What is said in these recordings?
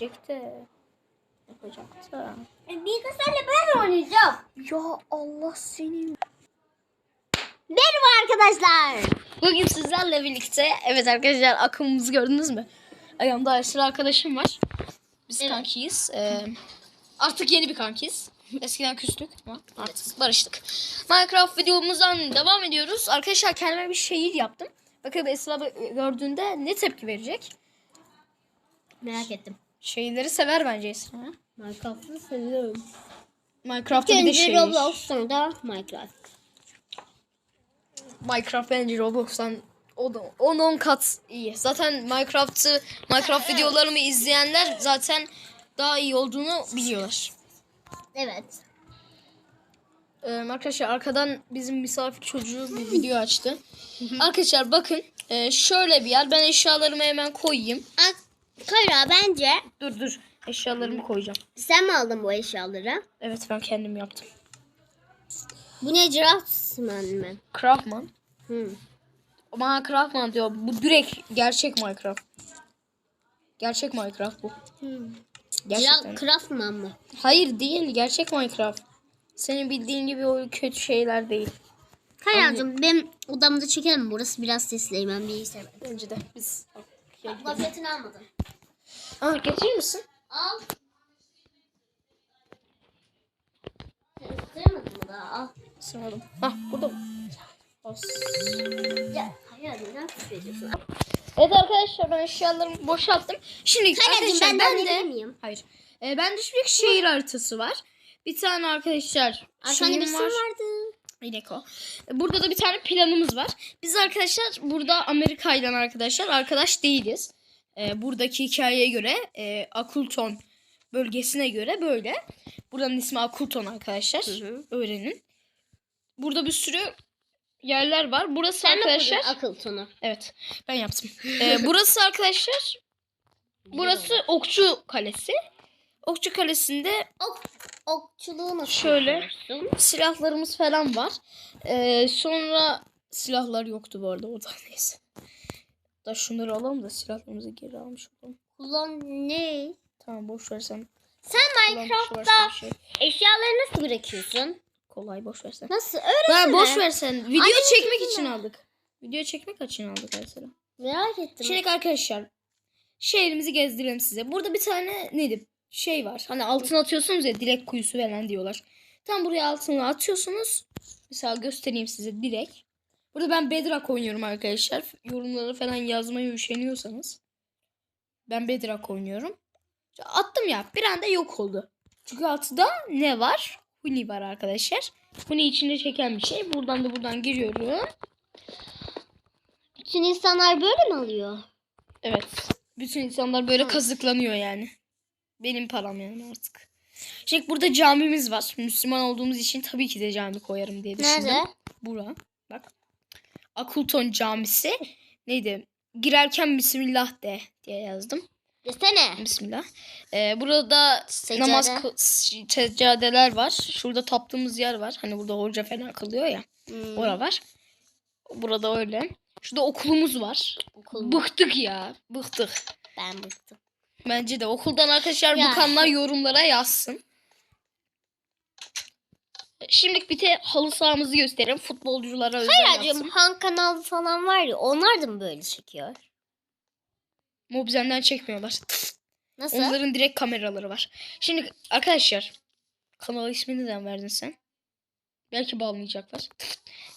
Jack'te yapacaktı. E, Bilgisayarla ben oynayacağım. Ya Allah senin. Merhaba arkadaşlar. Bugün sizlerle birlikte evet arkadaşlar akımımızı gördünüz mü? Ayağımda Esra arkadaşım var. Biz Evet. kankiyiz. Ee, artık yeni bir kankiyiz. Eskiden küstük ama artık barıştık. Minecraft videomuzdan devam ediyoruz. Arkadaşlar kendime bir şehir yaptım. Bakalım Esra gördüğünde ne tepki verecek? Merak ettim. Şehirleri sever bence Esra. Minecraft'ı seviyorum. Minecraft'ta bir de Önce şehir. Roblox sonra Minecraft. Minecraft bence Roblox'tan 10-10 kat iyi. Zaten Minecraft'ı Minecraft videolarımı izleyenler zaten daha iyi olduğunu biliyorlar. Evet. Ee, arkadaşlar arkadan bizim misafir çocuğu bir video açtı. arkadaşlar bakın e, şöyle bir yer. Ben eşyalarımı hemen koyayım. Ak Kara bence Dur dur. Eşyalarımı koyacağım. sen mi aldın bu eşyaları? Evet ben kendim yaptım. Bu ne Craftsman mı? Craftman. Hı. Bana Craftman diyor. Bu direkt gerçek Minecraft. Gerçek Minecraft bu. Hı. Gerçekten. Craftman mı? Hayır değil. Gerçek Minecraft. Senin bildiğin gibi o kötü şeyler değil. Karacığım benim odamda çekelim. Burası biraz sesli. Ben bilgisayar. Bence de biz. Tabletini almadın. Aa getirir misin? Al. Sığmadın mı daha? Al. Sırmadım. Hah burada mı? As. Ya hayır neden küfrediyorsun? Evet arkadaşlar ben eşyalarımı boşalttım. Şimdi arkadaşlar ben, ben de miyim? hayır. Ee, ben de şehir haritası var. Bir tane arkadaşlar Arkanda şeyim var. vardı. Ileko. Burada da bir tane planımız var. Biz arkadaşlar burada Amerika ile arkadaşlar arkadaş değiliz. Ee, buradaki hikayeye göre e, Akulton bölgesine göre böyle. Buranın ismi Akulton arkadaşlar. hı. Öğrenin. Burada bir sürü yerler var. Burası Sen arkadaşlar. kurdun akıl tonu? Evet ben yaptım. Ee, burası arkadaşlar. Burası Okçu Kalesi. Okçu Kalesi'nde Ok, okçuluğu nasıl Şöyle. yapıyorsun? silahlarımız falan var. Ee, sonra silahlar yoktu bu arada orada neyse. Da şunları alalım da silahlarımızı geri almış olalım. Kullan ne? Tamam boş ver sen. Sen Minecraft'ta şey. eşyaları nasıl bırakıyorsun? Kolay boş ver sen. Nasıl? Öğretsene. Ben boş ver sen. Video Annem çekmek çekme. için aldık. Video çekmek için aldık mesela. Merak ettim. Şimdi arkadaşlar şehrimizi gezdirelim size. Burada bir tane neydi? Şey var. Hani altına atıyorsunuz ya dilek kuyusu falan diyorlar. Tam buraya altına atıyorsunuz. Mesela göstereyim size direkt. Burada ben Bedrock oynuyorum arkadaşlar. Yorumları falan yazmayı üşeniyorsanız. Ben Bedrock oynuyorum. Attım ya bir anda yok oldu. Çünkü altıda ne var? Huni var arkadaşlar. Huni içinde çeken bir şey. Buradan da buradan giriyorum. Bütün insanlar böyle mi alıyor? Evet. Bütün insanlar böyle kazıklanıyor yani. Benim param yani artık. Şimdi burada camimiz var. Müslüman olduğumuz için tabii ki de cami koyarım diye düşündüm. Nerede? Bura. Bak. Akulton Camisi. Neydi? Girerken Bismillah de diye yazdım. Desene. Bismillah. Ee, burada Seccade. namaz kı- seccadeler var. Şurada taptığımız yer var. Hani burada hoca falan kılıyor ya. Hmm, Ora var. Burada öyle. Şurada okulumuz var. okul. Bıktık ya. Bıktık. Ben bıktım. Bence de okuldan arkadaşlar Ya. bıkanlar yorumlara yazsın. Şimdilik bir de halı sahamızı gösterelim. Futbolculara özel Hayacığım yaptım. Han kanal falan var ya onlar da mı böyle çekiyor? Mobzen'den çekmiyorlar. Nasıl? Onların direkt kameraları var. Şimdi arkadaşlar kanal ismini neden verdin sen? Belki bağlayacaklar.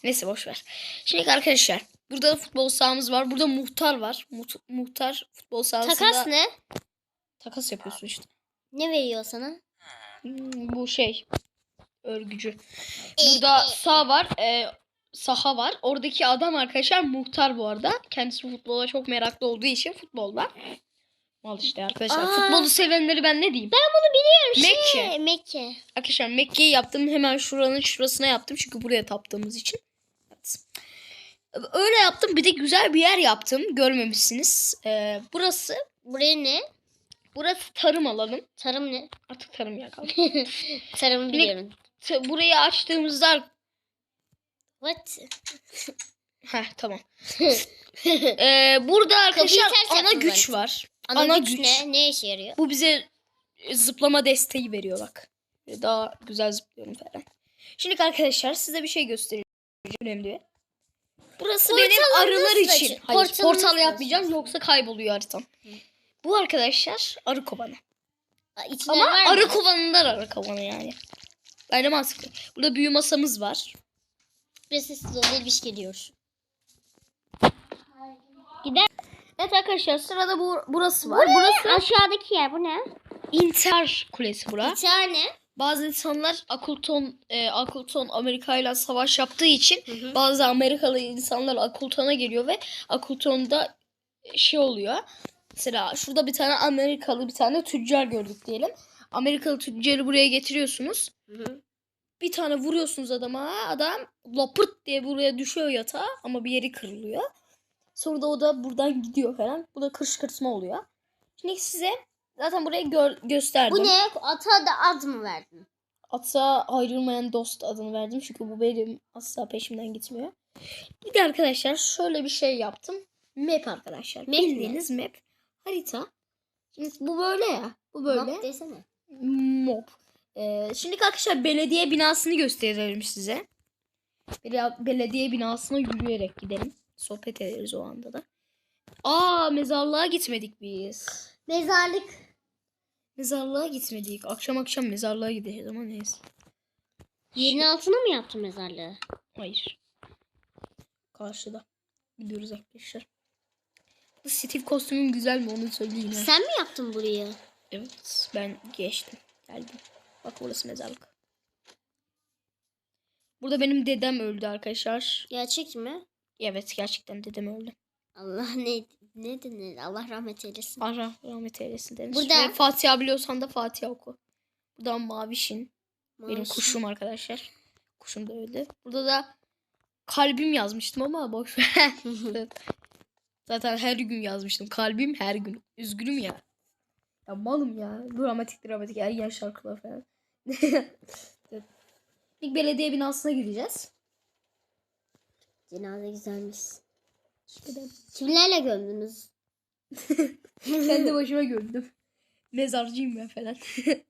Neyse boş ver. Şimdi arkadaşlar burada da futbol sahamız var. Burada muhtar var. Muht- muhtar futbol sahasında Takas ne? Takas yapıyorsun işte. Ne veriyor sana? Hmm, bu şey örgücü. Burada sağ var. E, saha var. Oradaki adam arkadaşlar muhtar bu arada. Kendisi futbola çok meraklı olduğu için futbolda. Mal işte arkadaşlar. Aa. Futbolu sevenleri ben ne diyeyim? Mekke. Şey, Mekke. Arkadaşlar Mekke'yi yaptım. Hemen şuranın şurasına yaptım. Çünkü buraya taptığımız için. Evet. Öyle yaptım. Bir de güzel bir yer yaptım. Görmemişsiniz. E, burası Buraya ne? Burası tarım alanım. Tarım ne? Artık tarım yer kaldı. Tarım biliyorum. Burayı açtığımızda What? Heh tamam. Ee, burada arkadaşlar ters ana yaptın güç zaten. var. Ana, Ana güç, güç. ne? Ne işe yarıyor? Bu bize e, zıplama desteği veriyor bak. Böyle Daha güzel zıplıyorum falan. Şimdi arkadaşlar size bir şey göstereceğim. Önemli. Burası benim Portallarınız arılar için. açın. Hayır, portal yapmayacağım açın. yoksa kayboluyor haritam. Bu arkadaşlar arı kovanı. İçinde Ama var mı? arı kovanından arı kovanı yani. Bence mantıklı. Burada büyü masamız var. Ve sessiz ol Elbiş geliyor. Gider. Evet arkadaşlar sırada bu burası var. Burası Aşağıdaki yer bu ne? İnter Kulesi bura. Bir tane. Bazı insanlar Akulton, e, Akulton Amerika ile savaş yaptığı için Hı hı. bazı Amerikalı insanlar Akulton'a geliyor ve Akulton'da şey oluyor. Mesela şurada bir tane Amerikalı bir tane tüccar gördük diyelim. Amerikalı tüccarı buraya getiriyorsunuz. Bir tane vuruyorsunuz adama. Adam lapırt diye buraya düşüyor yatağa ama bir yeri kırılıyor. Sonra da o da buradan gidiyor falan. Bu da kışkırtma oluyor. Şimdi size zaten burayı gör- gösterdim. Bu ne? Ata da ad mı verdin? Ata ayrılmayan dost adını verdim. Çünkü bu benim asla peşimden gitmiyor. Bir de arkadaşlar şöyle bir şey yaptım. Map arkadaşlar. Map Bildiğiniz map. Harita. Şimdi bu böyle ya. Bu böyle. Bak desene. Mob. Ee, şimdi arkadaşlar belediye binasını gösterelim size. Bele- belediye binasına yürüyerek gidelim. Sohbet ederiz o anda da. Aa mezarlığa gitmedik biz. Mezarlık. Mezarlığa gitmedik. Akşam akşam mezarlığa gideceğiz ama neyse. Yerin altına mı yaptın mezarlığı? Hayır. Karşıda. Gidiyoruz arkadaşlar. Steve kostümüm güzel mi onu söyleyeyim. Sen mi yaptın burayı? Evet ben geçtim. Geldim. Bak burası mezarlık. Burada benim dedem öldü arkadaşlar. Gerçek mi? Evet gerçekten dedem öldü. Allah ne ne denir? Allah rahmet eylesin. Allah rahmet eylesin demiş. Burada- Ve Fatiha biliyorsan da Fatiha oku. Buradan Mavişin. Benim Maaşı. kuşum arkadaşlar. Kuşum da öldü. Burada da kalbim yazmıştım ama boş ver. Zaten her gün yazmıştım. Kalbim her gün. Üzgünüm ya. Ya malım ya. Dramatik dramatik ergen şarkılar falan. İlk belediye binasına gideceğiz. Cenaze güzelmiş. Kimlerle gömdünüz? Kendi başıma gördüm. Mezarcıyım ben falan.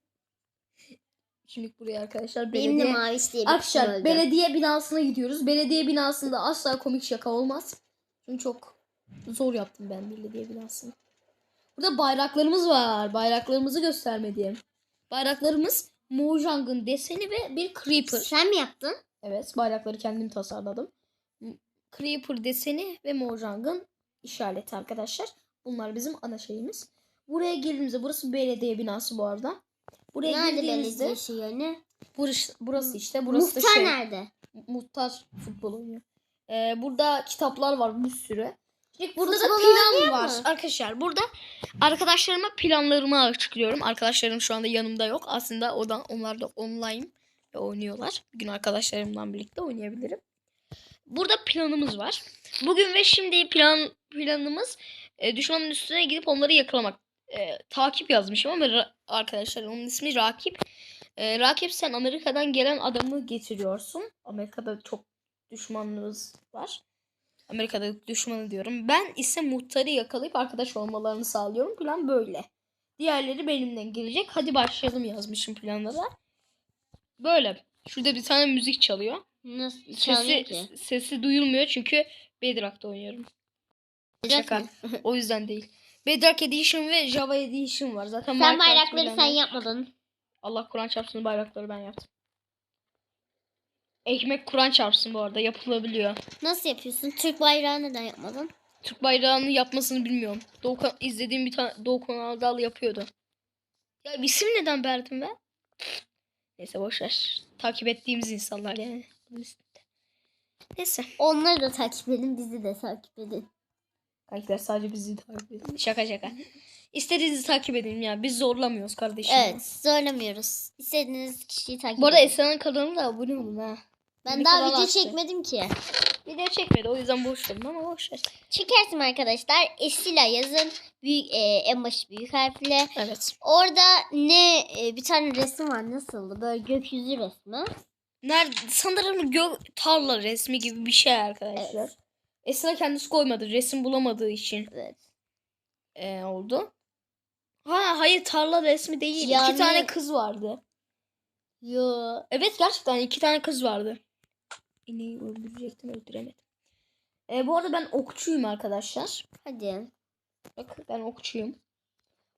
Şimdi buraya arkadaşlar Benim de belediye... Maviş diye bir Arkadaşlar belediye binasına gidiyoruz. Belediye binasında asla komik şaka olmaz. Çünkü çok zor yaptım ben belediye binasını. Burada bayraklarımız var. Bayraklarımızı göstermediğim. Bayraklarımız Mojang'ın deseni ve bir Creeper. Sen mi yaptın? Evet bayrakları kendim tasarladım. Creeper deseni ve Mojang'ın işareti arkadaşlar. Bunlar bizim ana şeyimiz. Buraya girdiğimizde burası belediye binası bu arada. Buraya Nerede belediye şey yani? burası, burası işte burası da Muhtar şey. nerede? Muhtar futbol oynuyor. Ee, burada kitaplar var bir sürü. Burada da plan var. mu? Arkadaşlar burada arkadaşlarıma planlarımı açıklıyorum. Arkadaşlarım şu anda yanımda yok. Aslında o da onlar da online ve oynuyorlar. Bir gün arkadaşlarımla birlikte oynayabilirim. Burada planımız var. Bugün ve şimdi plan planımız e, düşmanın üstüne gidip onları yakalamak. E, takip yazmışım ama arkadaşlar onun ismi Rakip. E, Rakip sen Amerika'dan gelen adamı getiriyorsun. Amerika'da çok düşmanımız var. Amerika'da düşmanı diyorum. Ben ise muhtarı yakalayıp arkadaş olmalarını sağlıyorum. Plan böyle. Diğerleri benimle gelecek. Hadi başlayalım yazmışım planlara. Böyle. Şurada bir tane müzik çalıyor. Nasıl çalıyor Sesi, ki? sesi duyulmuyor çünkü Bedrock'ta oynuyorum. Şaka. O yüzden değil. Bedrock Edition ve Java Edition var. Zaten Sen bayrakları sen yapmadın. Allah Kur'an çarpsın bayrakları ben yaptım. Ekmek Kur'an çarpsın bu arada yapılabiliyor. Nasıl yapıyorsun? Türk bayrağı neden yapmadın? Türk bayrağını yapmasını bilmiyorum. Doğukan izlediğim bir tane Doğukan Ardal yapıyordu. Ya isim neden verdim ben? Neyse boş ver. Takip ettiğimiz insanlar yani. Neyse. Onları da takip edin, bizi de takip edin. Kankiler sadece bizi takip edin. Şaka şaka. İstediğinizi takip edin ya. Biz zorlamıyoruz kardeşim. Evet, zorlamıyoruz. İstediğiniz kişiyi takip Bu arada edin. Esra'nın kanalına da abone olun ha. Ben daha kanal video açtı. çekmedim ki. Video çekmedi o yüzden boş verin ama boş ver. Çekersim arkadaşlar. Esila yazın. Büyük, e, en başı büyük harfle. Evet. Orada ne e, bir tane resim var nasıldı? Böyle gökyüzü resmi. Nerede? Sanırım gök tarla resmi gibi bir şey arkadaşlar. Evet. Esra kendisi koymadı. Resim bulamadığı için Evet. e, oldu. Ha hayır tarla resmi değil. Yani- İki tane kız vardı. Yo. Evet gerçekten iki tane kız vardı. İneği öldürecektim öldüremedim. E, bu arada ben okçuyum arkadaşlar. Hadi. Bak ben okçuyum.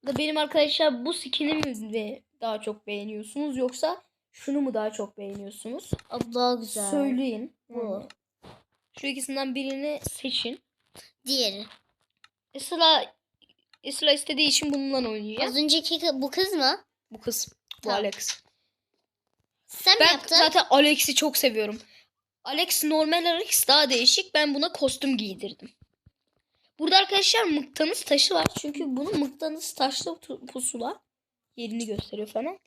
Da benim arkadaşlar bu skin'i mi daha çok beğeniyorsunuz yoksa şunu mu daha çok beğeniyorsunuz? Abla güzel. Söyleyin. Bu. Şu ikisinden birini seçin. Diğeri. Esra Esra istediği için bununla oynayacağız. Az önceki kı- bu kız mı? Bu kız. Bu Tamam. Alex. Sen mi Ben yaptın? zaten Alex'i çok seviyorum. Alex normal Alex daha değişik. Ben buna kostüm giydirdim. Burada arkadaşlar mıknatıs taşı var. Çünkü bunun mıknatıs taşlı pusula yerini gösteriyor falan.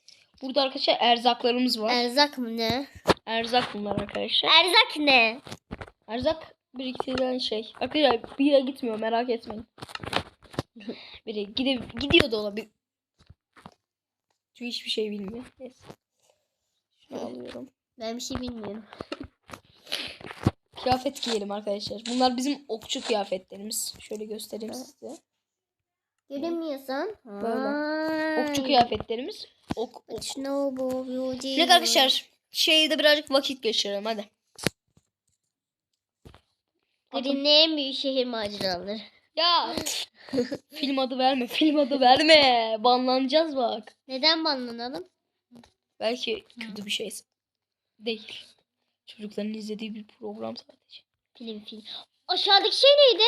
Burada arkadaşlar erzaklarımız var. Erzak mı ne? Erzak bunlar arkadaşlar. Erzak ne? Erzak biriktirilen şey. Arkadaşlar bir yere gitmiyor merak etmeyin. Biri gide, gidiyor da olabilir. Çünkü hiçbir şey bilmiyor. Neyse. Şunu alıyorum. Ben bir şey bilmiyorum. Kıyafet giyelim arkadaşlar. Bunlar bizim okçu kıyafetlerimiz. Şöyle göstereyim size. Göremiyorsan. Böyle. Okçu kıyafetlerimiz. Ok, ok. Şimdi arkadaşlar şeyde birazcık vakit geçirelim hadi. Green'in en büyük şehir maceraları. Ya film adı verme, film adı verme. Banlanacağız bak. Neden banlanalım? Belki kötü bir şey değil. Çocukların izlediği bir program sadece. Film film. Aşağıdaki şey neydi?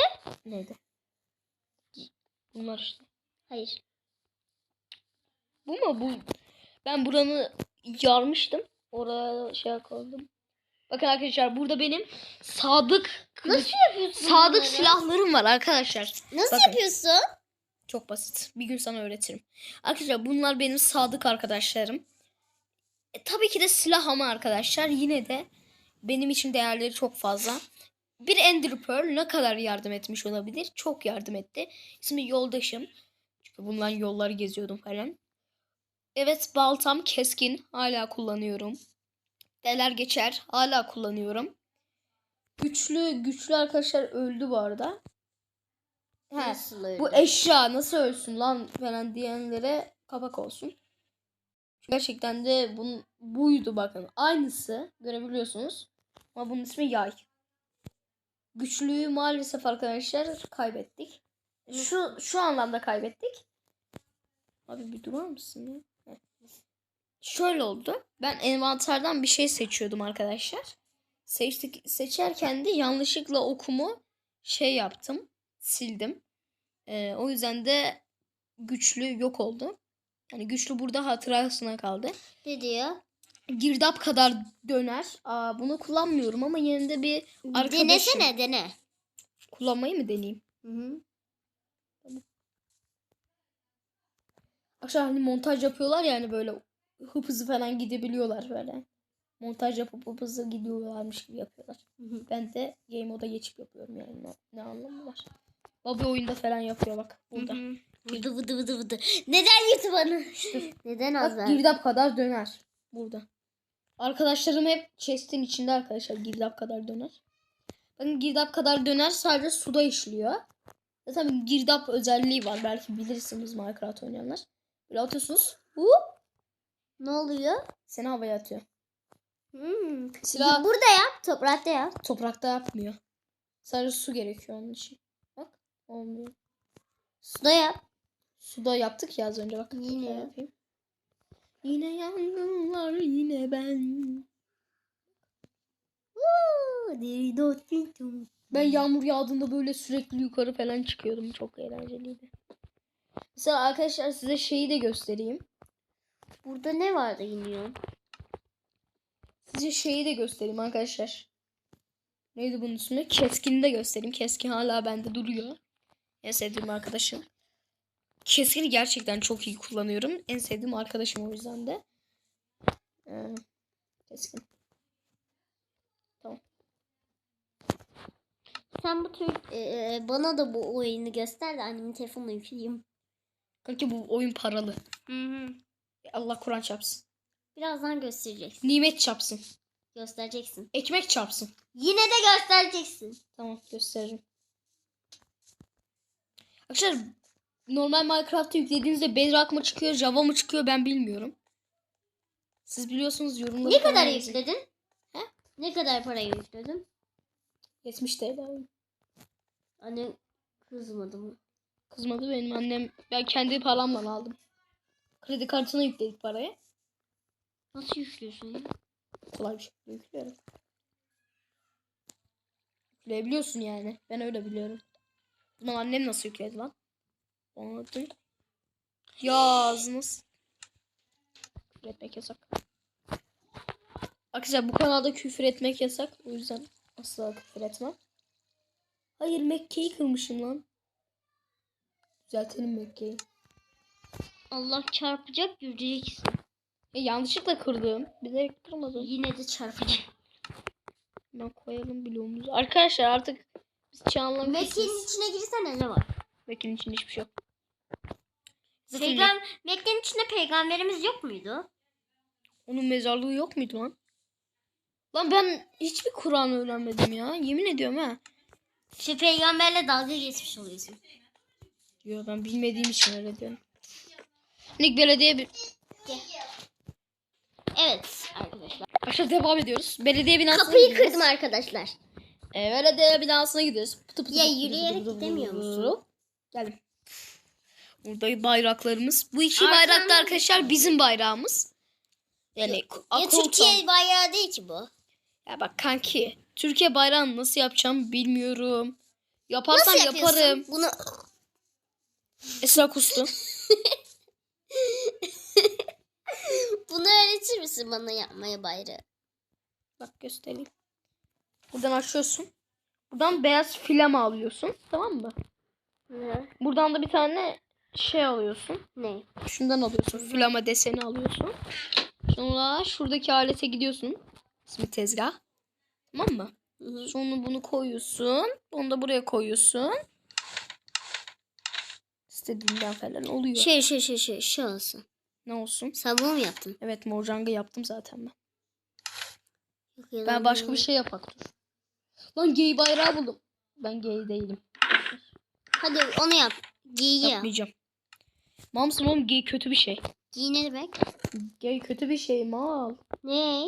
Neydi? Bunlar işte. Hayır. Bu mu? Bu ben buranı yarmıştım. Oraya şey koydum. Bakın arkadaşlar burada benim sadık Nasıl yapıyorsun sadık bunları? silahlarım var arkadaşlar. Nasıl Bakın. yapıyorsun? Çok basit. Bir gün sana öğretirim. Arkadaşlar bunlar benim sadık arkadaşlarım. E, tabii ki de silah ama arkadaşlar yine de benim için değerleri çok fazla. Bir Ender Pearl ne kadar yardım etmiş olabilir? Çok yardım etti. İsmi yoldaşım. Çünkü bundan yolları geziyordum falan. Evet baltam keskin. Hala kullanıyorum. Deler geçer. Hala kullanıyorum. Güçlü güçlü arkadaşlar öldü bu arada. He, bu eşya nasıl ölsün lan falan diyenlere kapak olsun. Gerçekten de bunun, buydu bakın. Aynısı görebiliyorsunuz. Ama bunun ismi yay. Güçlüyü maalesef arkadaşlar kaybettik. Şu şu anlamda kaybettik. Abi bir durar mısın ya? Şöyle oldu. Ben envanterden bir şey seçiyordum arkadaşlar. Seçtik, seçerken de yanlışlıkla okumu şey yaptım. Sildim. Ee, o yüzden de güçlü yok oldu. Yani güçlü burada hatırasına kaldı. Ne diyor? Girdap kadar döner. Aa, bunu kullanmıyorum ama yine de bir arkadaşım. Denesene dene. Kullanmayı mı deneyeyim? Hı hı. Akşam hani montaj yapıyorlar yani böyle hıp hızlı falan gidebiliyorlar böyle. Montaj yapıp hıp hızlı gidiyorlarmış gibi yapıyorlar. Hı hı. Ben de game moda geçip yapıyorum yani ne, ne anlamı var. Bobby oyunda falan yapıyor bak burada. Hı hı. Vıdı vıdı vıdı vıdı. Neden YouTube'unu? Neden az Bak ver? girdap kadar döner burada. Arkadaşlarım hep chest'in içinde arkadaşlar girdap kadar döner. Bakın girdap kadar döner sadece suda işliyor. Zaten girdap özelliği var belki bilirsiniz Minecraft oynayanlar. Böyle atıyorsunuz. Hop, Ne oluyor? seni havaya atıyor. Hmm. Silah Burada yap. Toprakta yap. toprakta yapmıyor. Sadece su gerekiyor onun için. Bak olmuyor. Suda yap. Suda yaptık ya az önce bak. Yine. Yapayım. Yine yangınlar yine ben. Ben yağmur yağdığında böyle sürekli yukarı falan çıkıyordum. Çok eğlenceliydi. Mesela arkadaşlar size şeyi de göstereyim. Burada ne vardı iniyor? Size şeyi de göstereyim arkadaşlar. Neydi bunun ismi? Keskin'i de göstereyim. Keskin hala bende duruyor. En sevdiğim arkadaşım. Keskin'i gerçekten çok iyi kullanıyorum. En sevdiğim arkadaşım o yüzden de. Ee, keskin. Sen bu tür e, bana da bu oyunu göster de annemin telefonuna yükleyeyim. Kanki bu oyun paralı. Hı hı. Allah Kur'an çarpsın. Birazdan göstereceksin. Nimet çarpsın. Göstereceksin. Ekmek çarpsın. Yine de göstereceksin. Tamam gösteririm. Arkadaşlar normal Minecraft'ta yüklediğinizde Bedrock mı çıkıyor, Java mı çıkıyor ben bilmiyorum. Siz biliyorsunuz yorumları Ne kadar yükledin? He? Ne kadar para yükledin? 70 TL. Anne kızmadı mı? Kızmadı benim annem. Ben kendi paramla aldım. Kredi kartına yükledik parayı. Nasıl yüklüyorsun ya? Kolay bir şekilde yüklüyorum. Yükleyebiliyorsun yani. Ben öyle biliyorum. Bunu annem nasıl yükledi lan? Onu duy. Yazınız. Küfür etmek yasak. Arkadaşlar bu kanalda küfür etmek yasak. O yüzden asla küfür etmem. Hayır Mekke'yi kırmışım lan. Düzeltelim Mekke'yi. Allah çarpacak göreceksin. E, yanlışlıkla kırdım. Bilerek kırmadım. Yine de çarpacak. Ben koyalım bloğumuzu. Arkadaşlar artık biz çağınlamışız. Mekke'nin içine girsene ne var? Mekke'nin içinde hiçbir şey yok. Zaten Peygam Mekke'nin içinde peygamberimiz yok muydu? onun mezarlığı yok muydu lan? Lan ben hiçbir Kur'an öğrenmedim ya. Yemin ediyorum ha. İşte peygamberle dalga geçmiş oluyorsun. Yo ben bilmediğim için öyle diyorum. Nick belediye bir... Evet arkadaşlar. Aşağı devam ediyoruz. Belediye binasına Kapıyı gidiyoruz. kırdım arkadaşlar. E, belediye binasına gidiyoruz. Pıtı pıtı Ya pıtı yürüyerek pıtı pıtı gidemiyor pıtı musun? Geldim. Burada bayraklarımız. Bu iki Arkamda- bayrak da arkadaşlar bizim bayrağımız. Yani Ya Akoltan- Türkiye bayrağı değil ki bu. Ya bak kanki. Türkiye bayrağını nasıl yapacağım bilmiyorum. Yaparsam Nasıl yapıyorsun? yaparım. Bunu Esra kustu. bunu öğretir misin bana yapmaya bayrağı? Bak göstereyim. Buradan açıyorsun. Buradan beyaz filama alıyorsun. Tamam mı? Ne? Buradan da bir tane şey alıyorsun. Ne? Şundan alıyorsun. Flama deseni alıyorsun. Sonra şuradaki alete gidiyorsun. İsmi tezgah. Tamam mı? Sonra bunu koyuyorsun. Onu da buraya koyuyorsun. İstediğinden falan oluyor. Şey şey şey şey şey olsun. Ne olsun? Sen bunu mu yaptın? Evet morjanga yaptım zaten ben. Yok Ben başka bir şey yapak dur. Lan gay bayrağı buldum. Ben gay değilim. Hadi onu yap. Giy ya. Yapmayacağım. Mamsın oğlum gay kötü bir şey. Giy ne demek? Gay kötü bir şey mal. Ne?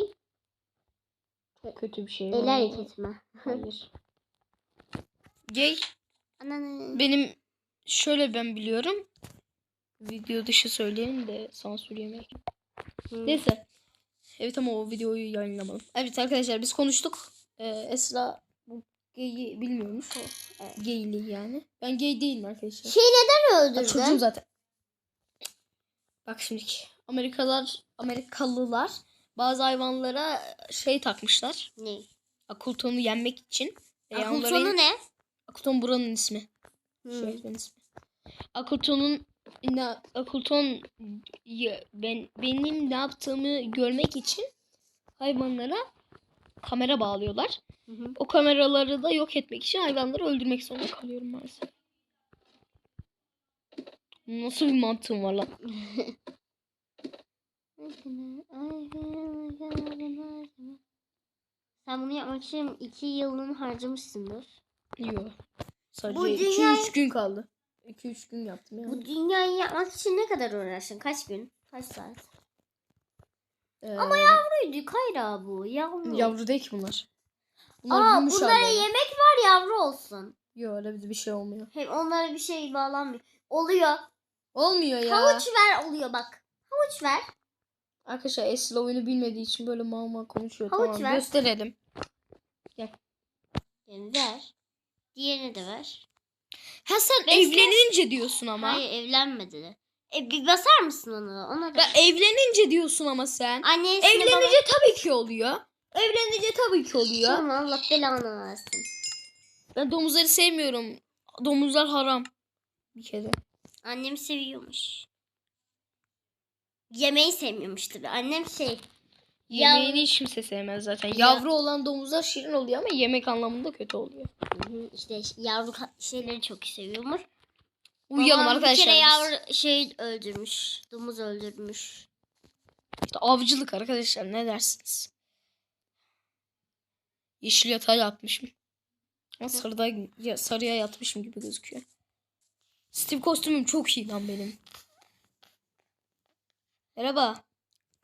Kötü bir şey. El mal. hareketi mi? Hayır. Gay Ananı. benim şöyle ben biliyorum. Video dışı söyleyeyim de sansür yemek. Hı. Neyse. Evet ama o videoyu yayınlamadım. Evet arkadaşlar biz konuştuk. Ee, Esra bu gay'i bilmiyormuş. O e, gayliği yani. Ben gay değilim arkadaşlar. Şey neden Ya çocuğum öldürdün? zaten. Bak şimdi Amerikalılar Amerikalılar bazı hayvanlara şey takmışlar. Ne? Akultonu yenmek için. Onları- sonu ne? Akulton buranın ismi. Hı. Şehrin ismi. Akulton'un ne Akulton ben benim ne yaptığımı görmek için hayvanlara kamera bağlıyorlar. Hı hı. O kameraları da yok etmek için hayvanları öldürmek zorunda kalıyorum maalesef. Nasıl bir mantığım var lan? Sen bunu yapmak için iki yılını harcamışsındır. Yok. Sadece Bu 2-3 dünya- gün kaldı. 2-3 gün yaptım yani. Bu dünyayı yapmak için ne kadar uğraştın? Kaç gün? Kaç saat? Ee, Ama Yavruydu Kayra bu. Yavru. Yavru değil ki bunlar. Bunlar Aa bunlara halleri. yemek var yavru olsun. Yok öyle bir bir şey olmuyor. Hem onlara bir şey bağlanmıyor. Oluyor. Olmuyor ya. Havuç ver oluyor bak. Havuç ver. Arkadaşlar Esra oyunu bilmediği için böyle mal mal konuşuyor. Havuç tamam ver. gösterelim. Yani ver. Diğerini de ver. Ha sen Besle. evlenince diyorsun ama. Hayır evlenmedi de. E, bir basar mısın onu? Ona da. Ya evlenince diyorsun ama sen. Annesine baba- Evlenince tabii ki oluyor. Evlenince tabii ki oluyor. Tamam Allah belanı versin. Ben domuzları sevmiyorum. Domuzlar haram. Bir kere. Annem seviyormuş. Yemeği sevmiyormuş tabii. Annem şey. Yemeğini hiç kimse sevmez zaten. Yavru olan domuzlar şirin oluyor ama yemek anlamında kötü oluyor. İşte yavru ka- şeyleri çok seviyormuş. Uyuyalım Babam arkadaşlar. Bir kere biz. yavru şey öldürmüş. Domuz öldürmüş. İşte avcılık arkadaşlar ne dersiniz? Yeşil yatağa yatmışım. Ama sarıda, ya, sarıya yatmışım gibi gözüküyor. Steve kostümüm çok iyi lan benim. Merhaba.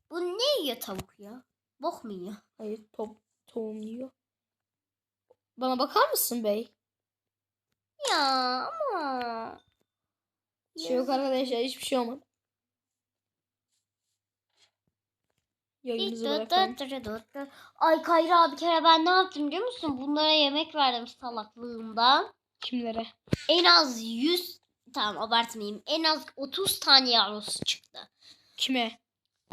Bu ne yiyor tavuk ya? Bok mu yiyor? Hayır top tohum yiyor. Bana bakar mısın bey? Ya ama. Şey yok arkadaşlar hiçbir şey olmadı. Yayınımızı bırakalım. Ay Kayra bir kere ben ne yaptım biliyor musun? Bunlara yemek verdim salaklığımdan. Kimlere? En az 100 tamam abartmayayım. En az 30 tane yavrusu çıktı. Kime?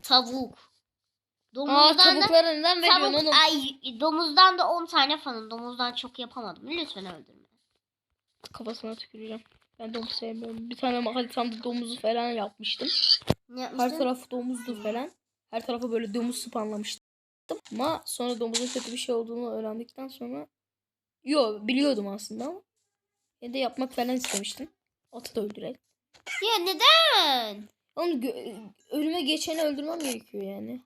Tavuk. Aa Domuzdan da tavuklara neden veriyorsun tavuk, oğlum? ay, domuzdan da 10 tane falan. Domuzdan çok yapamadım. Lütfen öldürme. Kafasına tüküreceğim. Ben domuz sevmiyorum. Bir tane haritamda domuzu falan yapmıştım. Ne Her tarafı domuzdu falan. Her tarafa böyle domuz spawnlamıştım. Ama sonra domuzun kötü bir şey olduğunu öğrendikten sonra Yo biliyordum aslında ama yine de yapmak falan istemiştim. Atı da öldürelim. Ya neden? Gö- ölüme geçeni öldürmem gerekiyor yani.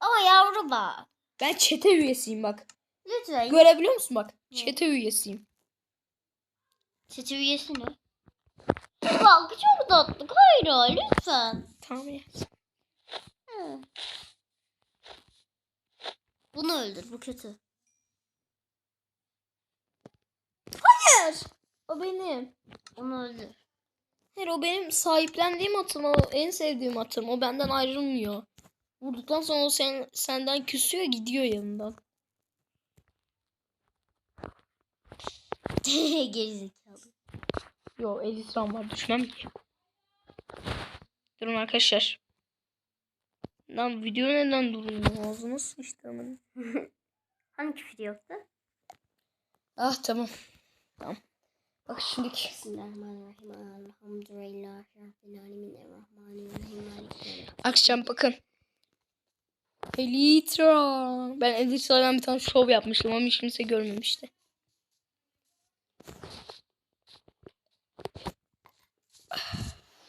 Ama yavru bak. Ben çete üyesiyim bak. Lütfen. Görebiliyor musun bak? Çete üyesiyim. Çete üyesi ne? Bak çok tatlı Kayra lütfen. Tamam ya. Hı. Bunu öldür bu kötü. Hayır. O benim. Onu öldür. Hayır o benim sahiplendiğim atım. O en sevdiğim atım. O benden ayrılmıyor. Vurduktan sonra o sen, senden küsüyor gidiyor yanından. Gerizekalı. Yo elitram var düşmem ki. Durun arkadaşlar. Lan video neden duruyor? Ağzına sıçtı hemen. Hangi küfür yoktu? Ah tamam. Tamam. Bak şimdiki. Bismillahirrahmanirrahim. Elhamdülillah. Rabbil alemin. Errahmanirrahim. Maliki yevmiddin. Akşam bakın. Elitra. Ben Elitra'dan bir tane şov yapmıştım ama hiç kimse görmemişti.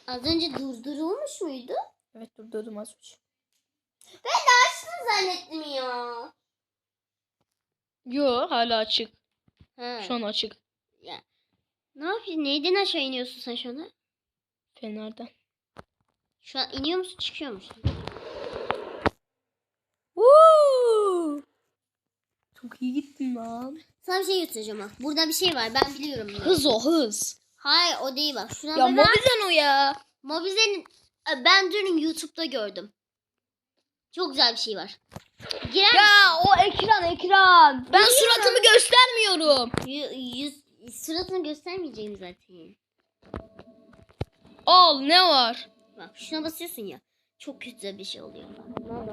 Az önce durdurulmuş muydu? Evet durdurdum az önce. Açtım zannettim ya. Yo hala açık. Ha. Şu an açık. Ya. Ne yapıyorsun? Neyden aşağı iniyorsun sen şu anda? Fener'den. Şu an iniyor musun çıkıyor musun? Woo! Çok iyi gittin lan. Sana bir şey göstereceğim bak. Burada bir şey var ben biliyorum. bunu. Hız o hız. Hayır o değil bak. Şuna Ya bak. Mobizen o ya. Mobizen'in E, ben dün YouTube'da gördüm. Çok güzel bir şey var. Girer Ya o ekran ekran. Ben suratımı göstermiyorum. Y- yüz, suratını göstermeyeceğim zaten. Al ne var? Bak şuna basıyorsun ya. Çok güzel bir şey oluyor.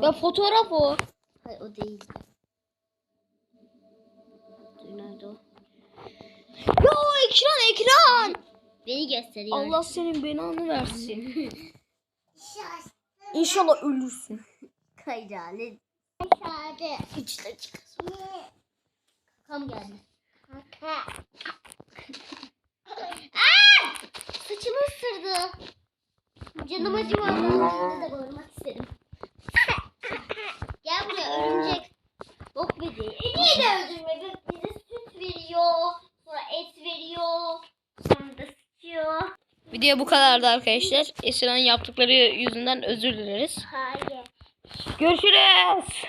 Ya fotoğraf o. Hayır o değil. Dur nerede o? Ya o ekran ekran. Beni gösteriyor. Allah senin belanı versin. İnşallah ölürsün. Kayralı. Aşağıda. Üç dakika sonra. Kakam geldi. Aa! Saçımı ısırdı. Canım acıyor. Ben de bağırmak istedim. Gel buraya örümcek. Bok böceği. E niye de öldürme? Bak Bize süt veriyor. Sonra et veriyor. Sonra da sıçıyor. Video bu kadardı arkadaşlar. Esra'nın yaptıkları yüzünden özür dileriz. Hayır. Görüşürüz.